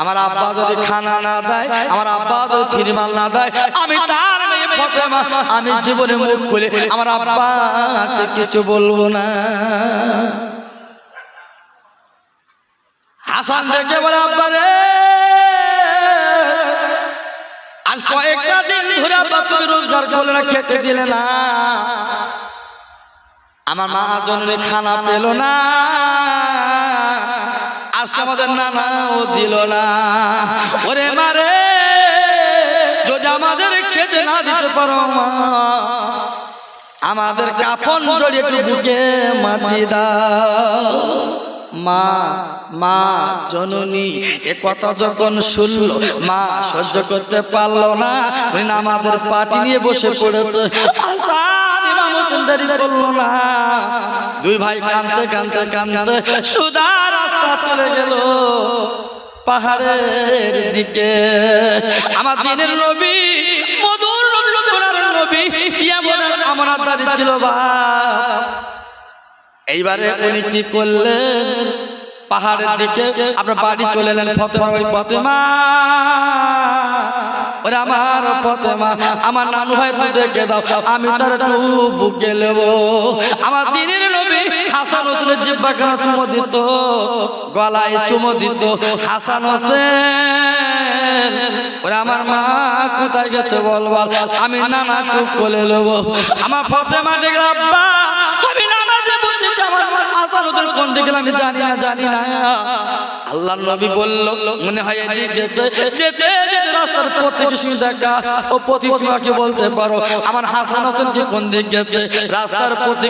আমার আব্বা যদি খানা না দেয়, আমার আব্বা যদি না দেয়, আমি তার আমি জীবনে মুখ খুলে আমার আব্বাকে কিছু বলব না। হাসান দেখে বলে, আব্বা রে, আজ কয়েকটা দিন ধরে আব্বা তুমি রোজগার করলে না, খেতে দিলে না। আমার মা জননী খানা পেল না। আজকে আমাদের নানাও দিল না। ওরে মারে যদি আমাদের খেতে না দিতে পারো মা আমাদের কাফন জড়িয়ে একটু বুকে মাটি দাও। মা মা, জননী, এ কথা যখন শুনলো, মা সহ্য করতে পারল না। আমাদের পাটি নিয়ে বসে পড়েছে। আসান দেরি করল না। দুই ভাই সুদা রাস্তা চলে গেল পাহাড়ের দিকে। আমার দিনের নবী, মধুর সোনার নবী আমার দাঁড়িয়ে ছিল বা এইবারে উনি কি করলেন? পাহাড়ের দিকে আপনার বাড়ি চলে এলেন ফতেমা। ওরে আমার ফতেমা আমার নানু ভাই তুই ডেকে দাও, আমি তার বুকে নেব আমার দিনের নবী হাসান হোসেনের জিব্বা কেন চুমো দিত, গলায় চুমো দিত হাসান হোসেন। ওরে আমার মা কোথায় গেছে বল বল, আমি নানা টুক কোলে নেব। আমার ফতেমা ডেকে আব্বা, আমি আমার কোন দিকে আমি জানি না জানি না। আল্লাহ নবী বলল, মনে হয় রাস্তার বলতে পারো, আমার কি কোন দিক রাস্তার বলতে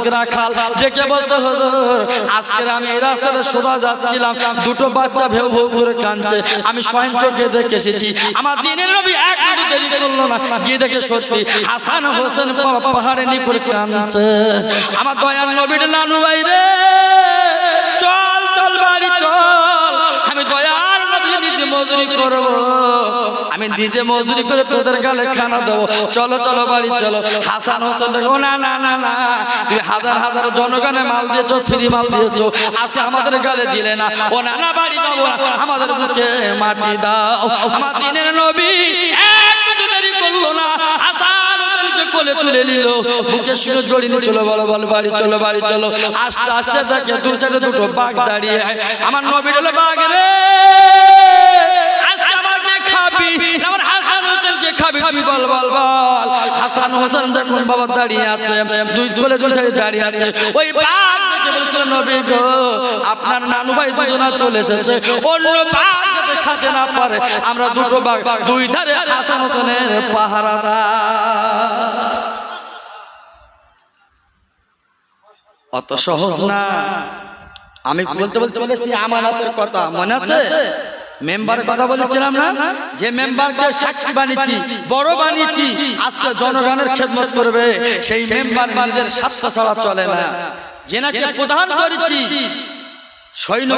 আমি এই রাস্তাতে যাচ্ছিলাম। দুটো বাচ্চা ভেউ ভেউ করে কাঁদছে। আমি স্বয়ং চোখে দেখে এসেছি। আমার দিনের নবী এক মিনিট দেরি করল না। গিয়ে দেখে সত্যি হাসান হোসেন পাহাড়ে নিপুর কাঁদছে। আমার দয়ার নবীর নানু ভাই রে। মজুরি করব। আমি নিজে মজুরি করে তোদের গালে খানা দেবো। চলো চলো, বাড়ি, চলো। হাসান হোসেন দেখো, না না না না। তুই হাজার হাজার জনগণে মাল দিয়েছ, ফ্রি মাল দিয়েছ। আজকে আমাদের গালে দিলে না। ও না না, বাড়ি যাব আমাদের বুকে মাটি দাও। আমার দিনের নবী এক দেরি কোলে তুলে নিল, মুখের সঙ্গে নিয়ে চলো, বলো বলো, বাড়ি চলো বাড়ি চলো। আস্তে আস্তে তাকে দু চারে দুটো বাঘ দাঁড়িয়ে আমার নবীর হলো বাঘ রে আমার হাসান হোসেনকে খাবি খাবি বল বল বল। হাসান হোসেন দেখুন বাবা দাঁড়িয়ে আছে, দুই কোলে, দুই সাইডে দাঁড়িয়ে আছে। ওই বাঘ আপনার নানু ভাই চলে এসেছে। অন্য না পারে, আমরা দুটো দুই ধারে পাহারাদা অত সহজ না। আমি বলতে বলতে চলেছি আমানতের কথা। মনে আছে? মেম্বারের কথা বলেছিলাম না? যে মেম্বারকে সাক্ষী বানিয়েছি, বড় বানিয়েছি, আজকে জনগণের খেদমত করবে, সেই মেম্বার নিজের স্বার্থ ছাড়া চলে না। যেনাকে প্রধান করেছি সৈন্য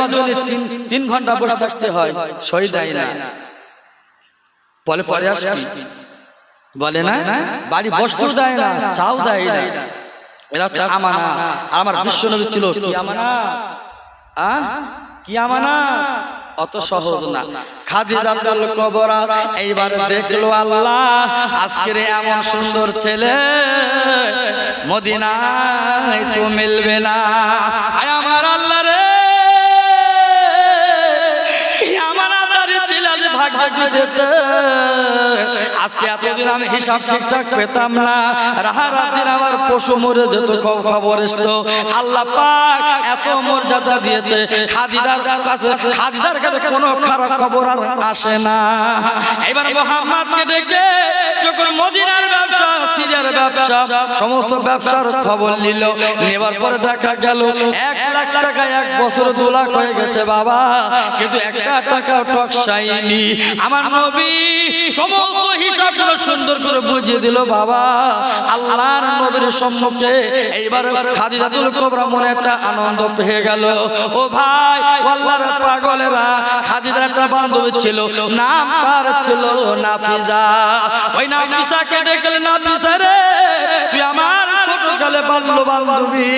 তিন তিন ঘণ্টা বসে থাকতে হয় সই দেয় না। বলে পরে আসি বলে না বাড়ি বসতেও দেয় না চাও দেয় না। এরা হচ্ছে আমানা আর আমার বিশ্ব নবী ছিল কি আমানা আ? কি আমানা অত সহজ না। খাদিজাতুল কবরা এইবার দেখল আল্লাহ আজকের এমন সুন্দর ছেলে। মদিনায় তো মিলবে না। আমার আল্লাহ আজকে এতদিন আমি হিসাব ঠিকঠাক পেতাম না। আমার পশু মরে যেত খবর এসতো। আল্লাহ পাক এত মর্যাদা দিয়েছে। কাছে কাছে কোনো খারাপ খবর আর আসে না। এবার মোহাম্মদকে যখন মদিনার ব্যবসা ব্যবসা, সমস্ত ব্যবসার খবর নিল। নেবার পরে দেখা গেল, এক লাখ টাকা এক বছর দু লাখ হয়ে গেছে বাবা। কিন্তু একটা টাকা টক টকসাইনি আমার নবী সমস্ত হিসাবগুলো সুন্দর করে বুঝিয়ে দিল, বাবা, আল্লাহর নবীর সম্মুখে এইবার খাদিজাতুল কোবরা মনে একটা আনন্দ পেয়ে গেল। ও ভাই, আল্লাহর পাগলেরা, খাদিজার একটা বান্ধবী ছিল, নাম তার ছিল নাফিজা। ওই নাফিসাকে ডেকে নাফিসা রে, তুই আমার ছোট কালে বাল্য বান্ধবী।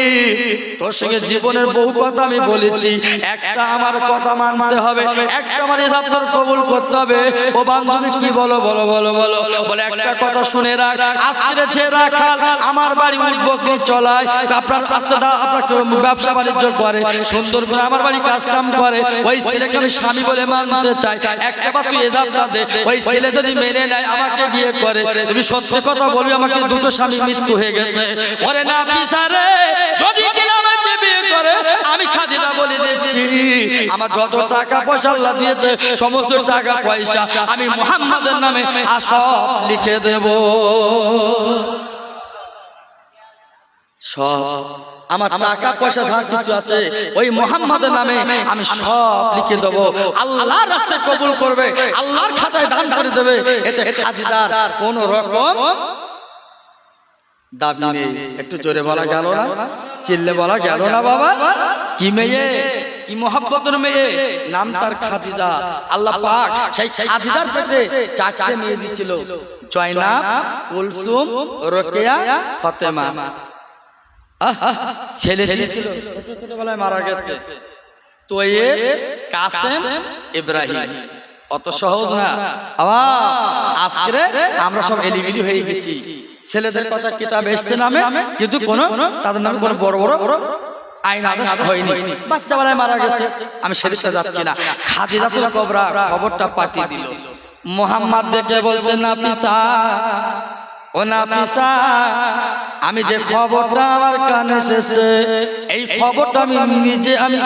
তোর সঙ্গে জীবনের বহু কথা আমি বলেছি। একটা আমার কথা মানতে হবে। একটা আমার হিসাব কবুল করতে হবে। ও বান্ধবী কি বলো বলো বলো বলো? বলে একটা কথা শুনে রাখ। আজকে যে রাখাল আমার বাড়ি উঠবো কি চলায়? আপনার আপনার আপনার ব্যবসা বাণিজ্য করে। সুন্দর করে আমার বাড়ি কাজ কাম করে। ওই ছেলেকে আমি স্বামী বলে মানতে চাই। একটা বার তুই এদাবটা দে। ওই ছেলে যদি মেনে নেয় আমাকে বিয়ে করে তুমি সত্যি কথা বলবি আমাকে দুটো স্বামী মৃত্যু হয়ে গেছে। ওরে না পিসারে যদি কিনা আমাকে বিয়ে করে আমি খাদিজা বলে দিচ্ছি। আমার যত টাকা পয়সা আল্লাহ দিয়েছে সমস্ত টাকা পয়সা আমি মুহাম্মাদের নামে আর সব লিখে দেব। সব আমার টাকা পয়সা যা কিছু আছে ওই মোহাম্মদের নামে আমি সব লিখে দেবো। আল্লাহর রাস্তায় কবুল করবে আল্লাহর খাতায় দান করে দেবে। এতে খাজিদার কোন রকম দাবি নেই। একটু জোরে বলা গেল না? চিল্লে বলা গেল না বাবা? কি মেয়ে? কি মোহাব্বতের মেয়ে? নাম তার খাদিজা। আল্লাহ পাক সেই খাদিজার পেটে চারটে মেয়ে দিচ্ছিল জয়না কুলসুম রোকেয়া ফাতেমা। ছেলে দিয়েছিল। ছোট ছোটবেলায় মারা গেছে। তোয়েব কাসেম ইব্রাহিম। অত সহজ না। আবার আজকে আমরা সব এলিবিলি হয়ে গেছি। ছেলেদের কথা কিতাব এসছে নামে কিন্তু কোন তাদের নামে কোনো বড় বড় বড় আইন আদেশ হয়নি। বাচ্চা বেলায় মারা গেছে। আমি সেদিকটা যাচ্ছি না। খাদিজাতুল কবরা খবরটা পাঠিয়ে দিল। মোহাম্মদ দেখে বলছে না ও না আমি যে খবরটা আমার কানে এসেছে এই খবরটা আমি নিজে আমি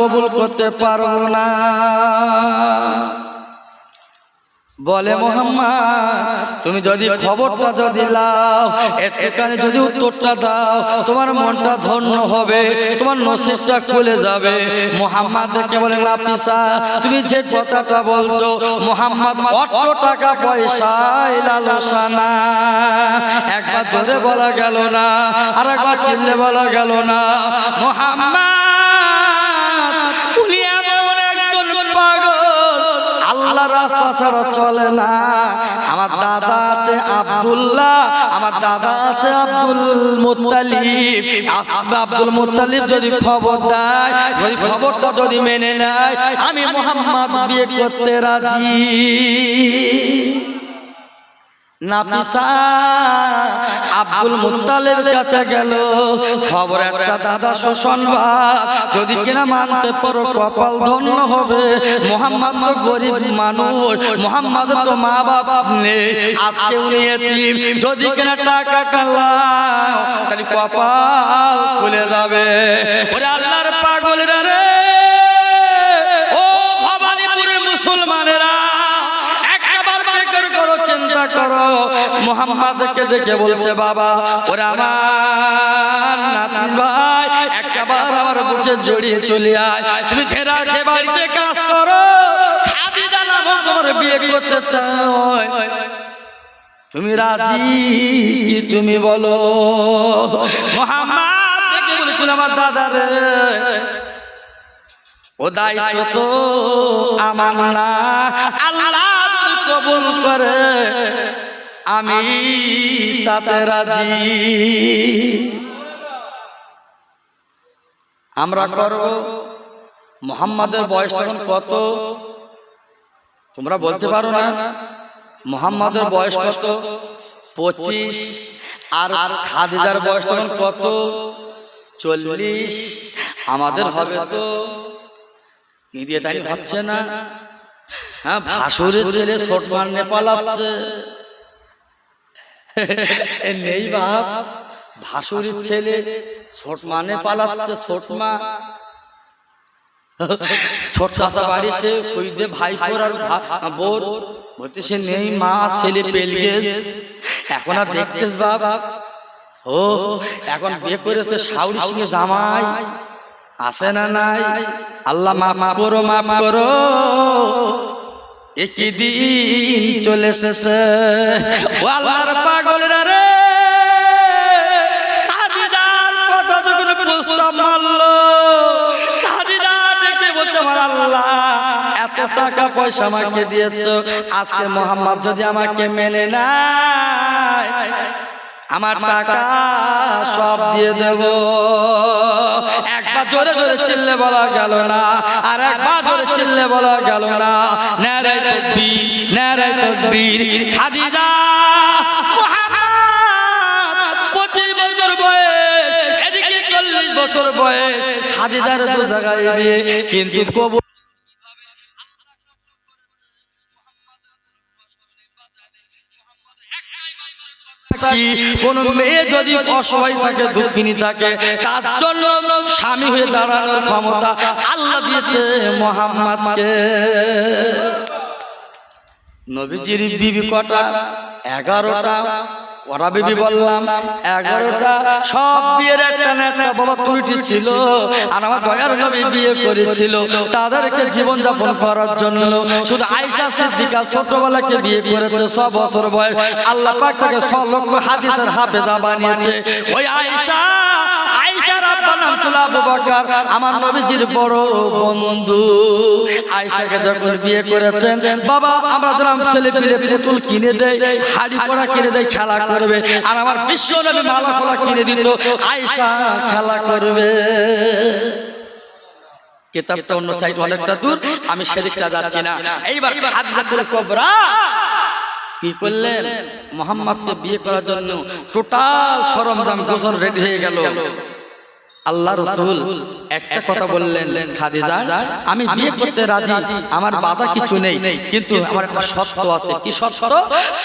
কবুল করতে পারব না। বলে মোহাম্মদ তুমি যদি খবরটা যদি লাও এখানে যদি উত্তরটা দাও তোমার মনটা ধন্য হবে তোমার নসিবটা খুলে যাবে। মোহাম্মদ দেখে বলে না পিসা তুমি যে কথাটা বলছো মোহাম্মদ অত টাকা পয়সায় লালসানা একবার জোরে বলা গেল না আর একবার চিল্লে বলা গেল না। মোহাম্মদ রাস্তা ছাড়া চলে না। আমার দাদা আছে আবদুল্লাহ, আমার দাদা আছে আব্দুল মুতালিব আব্দুল মুতালিব যদি খবর দেয় যদি খবরটা যদি মেনে নেয়, আমি মোহাম্মদ বিয়ে করতে রাজি। নাপিসা আব্দুল মুত্তালেবের কাছে গেল। খবর একটা দাদা শোষণ যদি কিনা মানতে পারো কপাল ধন্য হবে। মোহাম্মদ তো গরিব মানুষ। মোহাম্মদ তো মা বাবা নেই। আজকে উনি এতিম। যদি কিনা টাকা তাহলে কপাল খুলে যাবে। ওরে আল্লাহর পাগলেরা রে। করো। মোহাম্মদকে ডেকে বলছে, বাবা, ওরা আমার নাতি ভাই, একবার আমার বুকে জড়িয়ে চলে আয়। তুমি ছেড়া যে বাড়িতে কাজ করো, খাদিজা নামক তোমার বিয়ে করতে চাই তুমি রাজি কি তুমি বলো? মোহাম্মদ ডেকে বলেছিল, আমার দাদা রে, ও দায়িত্ব তো আমার না। আল্লাহ কবুল করে, আমি তাতে রাজি। আমরা করব, মোহাম্মদের বয়স তখন কত? তোমরা বলতে পারো না। মোহাম্মদের বয়স কত? পঁচিশ। আর আর খাদিজার বয়স তখন কত? চল্লিশ। আমাদের হবে তো? দিয়ে তাই ভাবছে না? হ্যাঁ ভাসুরের ছেলে ছোটমান নেপাল আছে এ নেই বাপ ভাসুরের ছেলে ছোটমানে পালাচ্ছে ছোটমা ছোট চাষা বাড়ি সে খুঁজতে ভাই আর বোর। বলতে সে নেই মা ছেলে পেলগেস এখন আর দেখতেস বাপ। ও এখন বিয়ে করেছে শাউরি সঙ্গে জামাই। আছে না নাই? আল্লাহ মাফ করো মাফ করো। একই দিন চলে এসেছে। ও আল্লাহর পাগলরা রে। কাদিদার কথা যখন প্রস্তাব মারলো কাদিদা দেখে বলতে পার আল্লাহ, এত টাকা পয়সা আমাকে দিয়েছ। আজকে মোহাম্মদ যদি আমাকে মেনে নেয় আমার টাকা সব দিয়ে দেব। একবার জোরে জোরে চিল্লে বলা গেল না, আর একবার জোরে চিল্লে বলা গেল না। নারাই তকবীর নারাই তকবীর। খাদিজা পঁচিশ বছর বয়স, এদিকে দু জায়গায় কিন্তু কবুল কি কোন মেয়ে যদি অসহায় থাকে, দুঃখিনী থাকে, তার জন্য স্বামী হয়ে দাঁড়ানোর ক্ষমতা আল্লাহ দিয়েছে মোহাম্মদকে। নবীজির বিবি কটা? এগারোটা। ওরা বিবি বললাম এগারোটা সব বিয়ের একটা একটা বাবা ত্রুটি ছিল আর আমার দয়ার নবী বিয়ে করেছিল। তাদেরকে জীবন যাপন করার জন্য শুধু আয়সা সিদ্দিকা ছোটবেলাকে বিয়ে করেছে সব বছর বয়স আল্লাহ পাক তাকে ছ লক্ষ হাদিসের হাফেজা বানিয়েছে। ওই আয়সা আয়সার নাম ছিল আবু আমার নবীজির বড় বন্ধু। আয়সাকে যখন বিয়ে করেছেন, বাবা, আমরা ছেলে পুতুল কিনে দেয়, হাড়ি পড়া কিনে দেয়, খেলা করবে। আর আমার বিশ্ব নবী মালা কিনে দিত আয়সা খেলা করবে। কেতাবটা অন্য সাইড অনেকটা দূর, আমি সেদিকটা যাচ্ছি না। এইবার খাদিজাতুল কুবরা কি করলেন? মোহাম্মদকে বিয়ে করার জন্য টোটাল সরঞ্জাম গোসল রেডি হয়ে গেল। আল্লাহ রসুল একটা কথা বললেন খাদিজা আমি বিয়ে করতে রাজি আমার বাধা কিছু নেই কিন্তু আমার একটা শর্ত আছে কি শর্ত?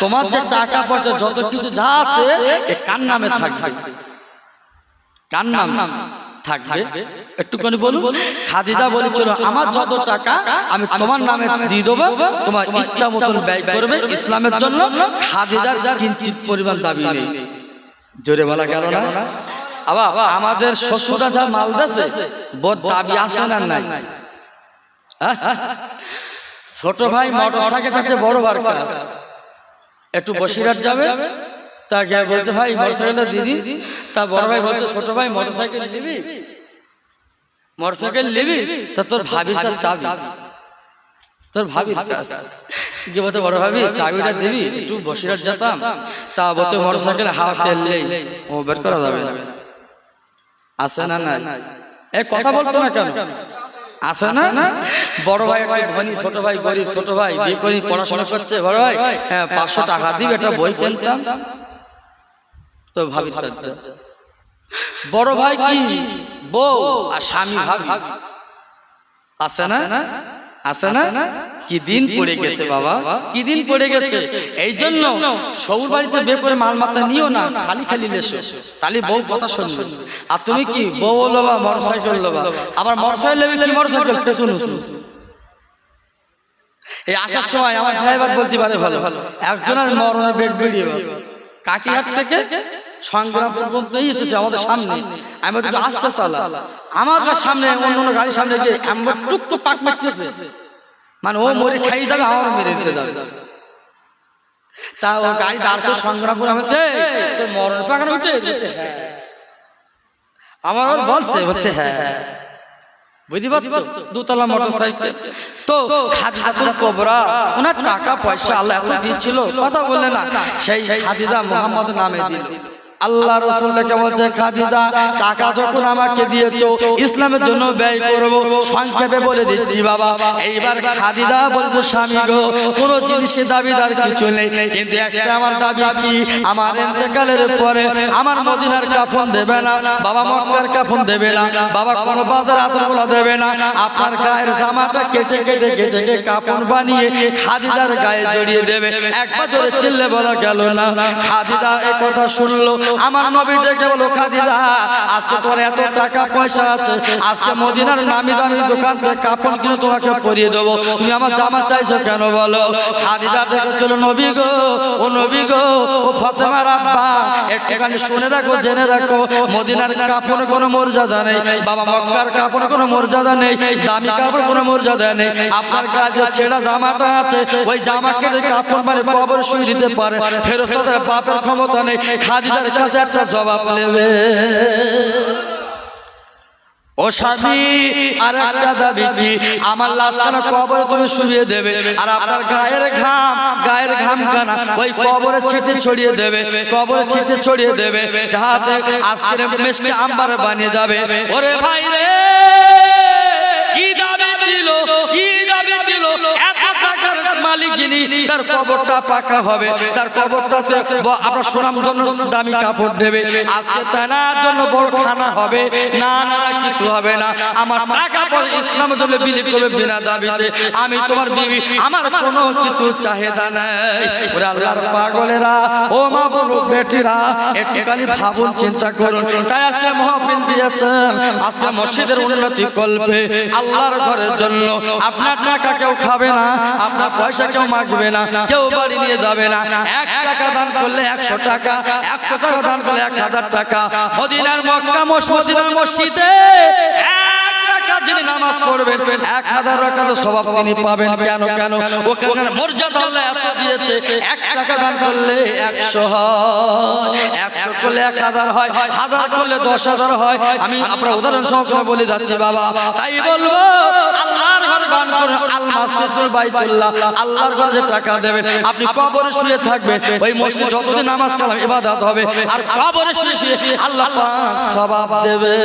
তোমার যে টাকা পয়সা যত কিছু যা আছে কার নামে থাকবে? কার নাম থাকবে? একটুখানি বলুন খাদিজা বলেছিল আমার যত টাকা আমি তোমার নামে দিয়ে দেবো তোমার ইচ্ছা মতন ব্যয় করবে ইসলামের জন্য খাদিজার কিঞ্চিত পরিমাণ দাবি নেই। জোরে বলা গেল না? আবার আমাদের শ্বশুরা যা মাল দেশে বোধ দাবি আছে না নাই? ছোট ভাই মোটর সাইকেল আছে বড় বার একটু বসিরহাট যাবে? তা গিয়ে বলতে ভাই মোটর সাইকেলটা দিদি তা বড় ভাই বলতে ছোট ভাই মোটর সাইকেল নিবি মোটর সাইকেল নিবি? তা তোর ভাবি চাবি তোর ভাবি কি বলতে বড় ভাবি চাবিটা দিবি? একটু বসিরহাট যেতাম? তা বলতে মোটর সাইকেল হাওয়া তেল নেই। ও বের করা যাবে না। আছে না না এ কথা বলছো না কেন? আছে না? বড় ভাই ভাই ধনী ছোট ভাই গরিব ছোট ভাই বিয়ে করে পড়াশোনা করছে বড় ভাই। হ্যাঁ পাঁচশো টাকা দিবে একটা বই কিনতাম। তো ভাবি। বড় ভাই কি? বউ আর স্বামী ভাবি। আছে না? আছে না? কি দিন পড়ে গেছে বাবা? কি দিন পড়ে গেছে? এই জন্য সৌর বাড়িতে বে করে মাল মাথা নিও না খালি খালি লেসো তাহলে বউ কথা শুনবে। আর তুমি কি বউ লোবা মোটর সাইকেল লোবা? আবার মোটর সাইকেল নেবে কি মোটর সাইকেল পেছন উঁচু এই আসার সময় আমার ড্রাইভার বলতে পারে ভালো। ভালো। একজনের মরণে বেড বেরিয়ে কাটিহাট থেকে সংগ্রাম পর্যন্ত এসেছে আমাদের সামনে। আমি আস্তে চালা। আমার সামনে অন্য অন্য গাড়ির সামনে গিয়ে এমন টুক টুক পাক মারতেছে মানে ও মরে খাই যাবে আমার মেরে দিতে যাবে। তা ও গাড়ি দাঁড় করে সংগ্রাম করে আমি তোর মরণ পাকানো উঠে হ্যাঁ। আমার বলছে বলতে হ্যাঁ। বুঝতে পারছ? দুতলা মোটর সাইকেল তো খাদিজাতুল কোবরা ওনার টাকা পয়সা আল্লাহ এত দিয়েছিল কথা বললে না সেই খাদিজা মোহাম্মদ নামে দিল। আল্লাহ রসুলকে বলছে খাদিজা টাকা যখন আমাকে দিয়েছ ইসলামের জন্য ব্যয় করব সংক্ষেপে বলে দিচ্ছি বাবা এইবার খাদিজা বলছে স্বামী গো কোনো জিনিসের দাবিদার কিছু নেই কিন্তু একটা আমার দাবি কি? আমার ইন্তেকালের পরে আমার মদিনার কাফন দেবে না বাবা মক্কার কাফন দেবে না বাবা কোনো বাজার আতরগুলো দেবে না আপনার গায়ের জামাটা কেটে কেটে কেটে কেটে কাপড় বানিয়ে খাদিদার গায়ে জড়িয়ে দেবে একবার জোরে চিল্লে বলা গেল না খাদিদা এ কথা শুনলো আমার নবী ডেকে বলো খাদিদা আজকে তোমার এত টাকা পয়সা আছে আজকে মদিনার নামি দামি দোকান থেকে কাপড় কিনে তোমাকে পরিয়ে দেবো। তুমি আমার জামা চাইছো কেন বলো? খাদিদা ডেকে চলো নবী গো ও নবী গো ও ফতেমার আব্বা একটুখানি শুনে রাখো জেনে রাখো মদিনার কাপড় কোনো মর্যাদা নেই বাবা মক্কার কাপড় কোনো মর্যাদা নেই দামি কাপড় কোনো মর্যাদা নেই আপনার কাছে ছেঁড়া জামাটা আছে ওই জামা কেটে কাপড় মানে কবর শুয়ে দিতে পারে ফেরত তাদের বাপের ক্ষমতা নেই খাদিজার কাছে একটা জবাব নেবে। ও স্বামী আর একটা দাবি আমার লাশ কানা কবরে তুমি শুয়ে দেবে। আর আপনার গায়ের ঘাম গায়ের ঘাম কানা, ওই কবরে ছিটে ছড়িয়ে দেবে কবরে ছিটে ছড়িয়ে দেবে, যাহাতে আজকের মেশকে আম্বার বানিয়ে যাবে। ওরে ভাই রে, কি দাবি ছিল, কি দাবি ছিল? যিনি তার কবরটা পাকা হবে। তার কবরটা আপনার সোনাম জন্য দামি কাপড় দেবে। আজকে তানার জন্য বড় খানা হবে। না না, কিছু হবে না। আমার টাকা পর ইসলামের জন্য বিলি করবে বিনা দাবিতে। আমি তোমার বিবি, আমার কোনো কিছু চাহিদা নাই। ওরে আল্লাহর পাগলেরা, ও মা বলো বেটিরা, একটুখানি ভাবুন, চিন্তা করুন। তাই আজকে মহফিল দিয়েছেন। আজকে মসজিদের উন্নতি কল্পে আল্লাহর ঘরের জন্য। আপনার টাকা কেউ খাবে না, আপনার পয়সা কেউ মাগবে না, কেউ বাড়ি নিয়ে যাবে না। এক টাকা দান করলে একশো টাকা একশো টাকা দান করলে এক হাজার টাকা। মদিনার মক্কা মদিনার মসজিদে যিনি নামাজ পড়বেন, এক হাজার টাকা স্বভাব তিনি পাবেন। কেন কেন? ওখানে মর্যাদা আল্লাহ এত দিয়েছে, এক টাকা দান করলে একশো হয়, একশো করলে এক হাজার হয়, হাজার করলে দশ হাজার হয়। আমি আপনার উদাহরণ সহকারে বলে যাচ্ছি, বাবা। তাই বলব, আল্লাহর ঘরে দান করুন আল মাসজিদুল বাইতুল্লাহ, আল্লাহর ঘরে যে টাকা দেবেন, আপনি কবরে শুয়ে থাকবেন, ওই মসজিদ যতদিন নামাজ কালাম, ইবাদত হবে, আর কবরে শুয়ে শুয়ে আল্লাহ পাক সবাব দেবে।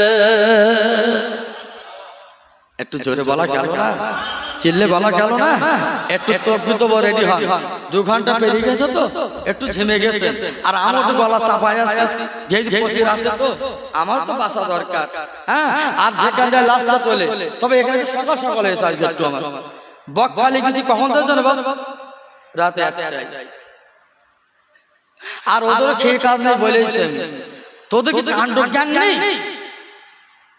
একটু জোরে বলা গেল না? চিল্লে বলা গেল না? একটু তর্কিত রেডি হন। দু ঘণ্টা পেরিয়ে গেছে তো? একটু ঝেমে গেছে। আর আমার তো গলা চাপায় আছে। যেই প্রতি রাতে তো? আমার তো বাসা দরকার। হ্যাঁ? আর যেখান লাস্টটা তোলে তবে এখানে সকাল সকাল হয়েছে একটু আমার। বক খালি কিছু কখন তো রাতে আটটায় আর ওদের খেয়ে কাজ নেই বলেছে তোদের কি কাণ্ড জ্ঞান নেই?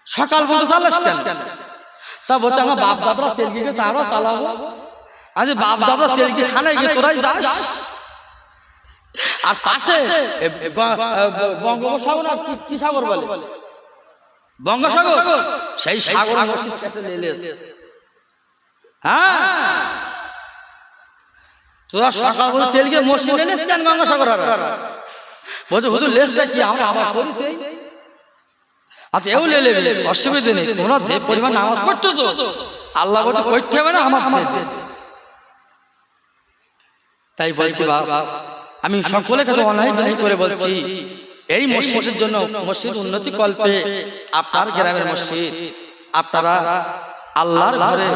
সকাল বলতে চালাস কেন তা বলছে আমার বাপ দাদরা সেলকি গেছে আরও চালাবো আজ বাপ দাদা সেলকি খানায় গিয়ে তোরাই যাস? আর পাশে বঙ্গোপসাগর না কি- সাগর বলে? বঙ্গসাগর সেই সাগর। হ্যাঁ। তোরা সকাল বলে সেলকে মসজিদে কেন গঙ্গাসাগর আর? বলছে হুজুর লেসটা কি আমরা আবার করি সেই আচ্ছা অসুবিধা নেই। তোমরা যে পরিমাণ নামাজ পড়ছো তো, আল্লাহ পড়তে হবে না, আমার তাই বলছি বাবা আমি সকলে কাছে করে বলছি, এই মসজিদের জন্য মসজিদ উন্নতি কল্পে আপনার গ্রামের মসজিদ, আপনারা আল্লাহর ঘরে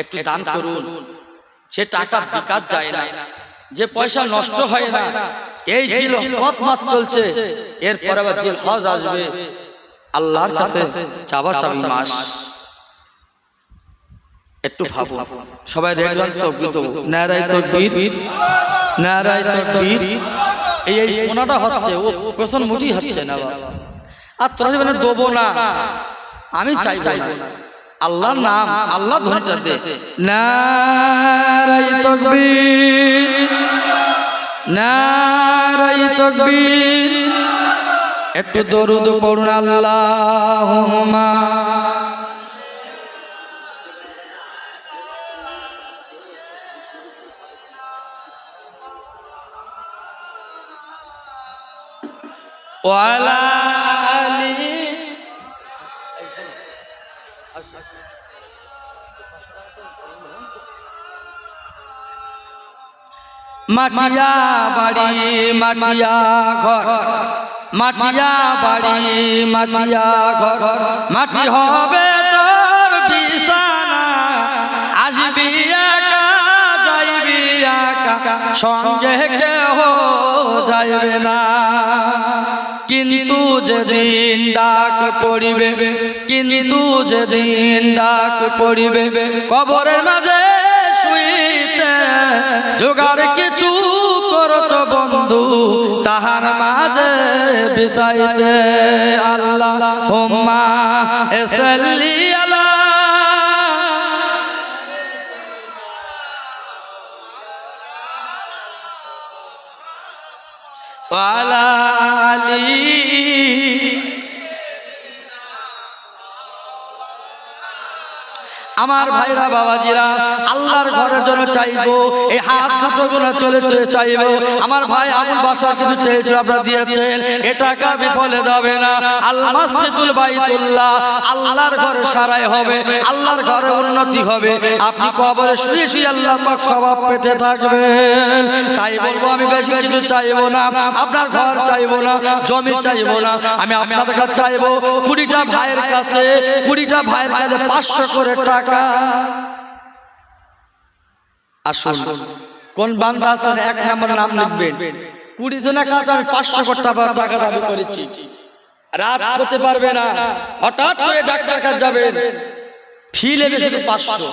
একটু দান করুন। টাকা যায় না, যে পয়সা নষ্ট হয় না, এই চলছে, এরপর আবার হজ আসবে। আল্লাহর কাছে চাবা চাবি মাস। একটু ভাবো সবাই রেগুলার তকবির দেবো। নারাই তকবির। নারাই তকবির। এই এই কোনাটা হচ্ছে ও পেছন মুটি হচ্ছে না আর তোরা যেন দেবো না আমি চাইব না। আল্লাহর নাম আল্লাহ ধনটা দে। নারাই তকবির। নারাই তকবির। একটু দরুদ পড়ুন আল্লাহুম্মা। ওয়ালা আলি। মাটিয়া বাড়ি মাটিয়া ঘর। মাটিয়া বাড়ি, মাটিয়া ঘর, মাটি হবে তোর বিছানা। আসবি একা, যাইবি একা, সঙ্গে কেহ যাইবে না। কিন্তু যেদিন ডাক পড়িবে, কিন্তু যেদিন ডাক পড়িবে, কবরের মাঝে শুইতে, জোগাড় কিছু মাঝে বিছাইতে আল্লাহ হোম্মা ওয়ালা আলী। আমার ভাইরা বাবাজিরা আল্লাহর ঘরের জন্য চাইব এই হাত দুটো গুলো চলে চলে চাইব আমার ভাই আবুল বাসা কিছু চেয়েছিল আপনারা দিয়েছেন এ টাকা বিফলে যাবে না। আল্লাহ মসজিদুল বাইতুল্লাহ আল্লাহর ঘরে সারাই হবে আল্লাহর ঘরে উন্নতি হবে। আপনি কবরে শুয়ে শুয়ে আল্লাহ পাক স্বভাব পেতে থাকবেন। তাই বলব আমি বেশি কিছু চাইব না। আপনার ঘর চাইব না জমি চাইব না। আমি আপনাদের কাছে চাইব কুড়িটা ভাইয়ের কাছে কুড়িটা ভাইয়ের কাছে পাঁচশো করে টাকা আসুন, কোন বান্দা আছেন? এক নম্বর নাম লিখবেন। কুড়ি জনের কাছে আমি পাঁচশো টাকা টাকা দাবি করেছি। রাত হতে পারবে না। হঠাৎ করে ডাক্তার কাছে যাবেন। ফি লেবে শুধু পাঁচশো।